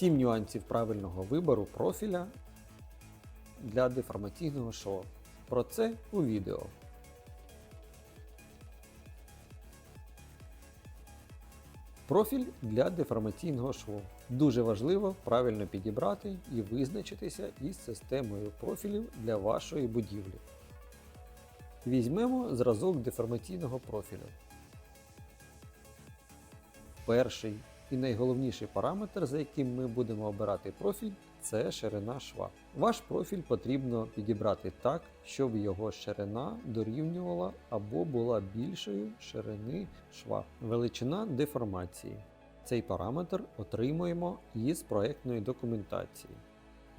7 нюансів правильного вибору профіля для деформаційного шоу. Про це у відео. Профіль для деформаційного шву. Дуже важливо правильно підібрати і визначитися із системою профілів для вашої будівлі. Візьмемо зразок деформаційного профілю. Перший і найголовніший параметр, за яким ми будемо обирати профіль, це ширина шва. Ваш профіль потрібно підібрати так, щоб його ширина дорівнювала або була більшою ширини шва. Величина деформації. Цей параметр отримуємо із проектної документації.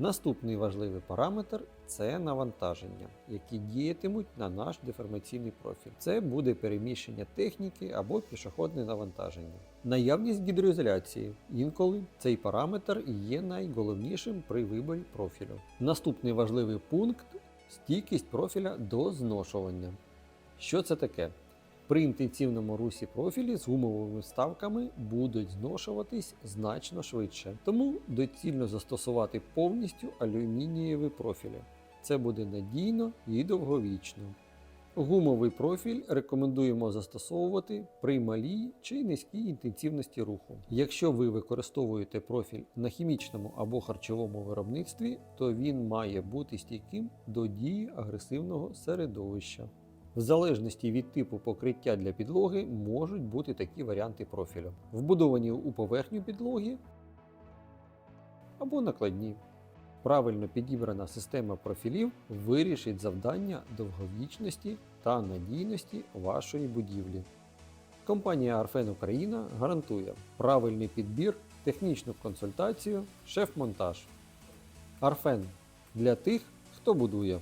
Наступний важливий параметр це навантаження, які діятимуть на наш деформаційний профіль. Це буде переміщення техніки або пішохідне навантаження. Наявність гідроізоляції. Інколи цей параметр є найголовнішим при виборі профілю. Наступний важливий пункт стійкість профіля до зношування. Що це таке? При інтенсивному русі профілі з гумовими вставками будуть зношуватись значно швидше, тому доцільно застосувати повністю алюмінієві профілі. Це буде надійно і довговічно. Гумовий профіль рекомендуємо застосовувати при малій чи низькій інтенсивності руху. Якщо ви використовуєте профіль на хімічному або харчовому виробництві, то він має бути стійким до дії агресивного середовища. В залежності від типу покриття для підлоги можуть бути такі варіанти профілю: вбудовані у поверхню підлоги або накладні. Правильно підібрана система профілів вирішить завдання довговічності та надійності вашої будівлі. Компанія Арфен Україна гарантує правильний підбір, технічну консультацію, шеф-монтаж. Арфен для тих, хто будує.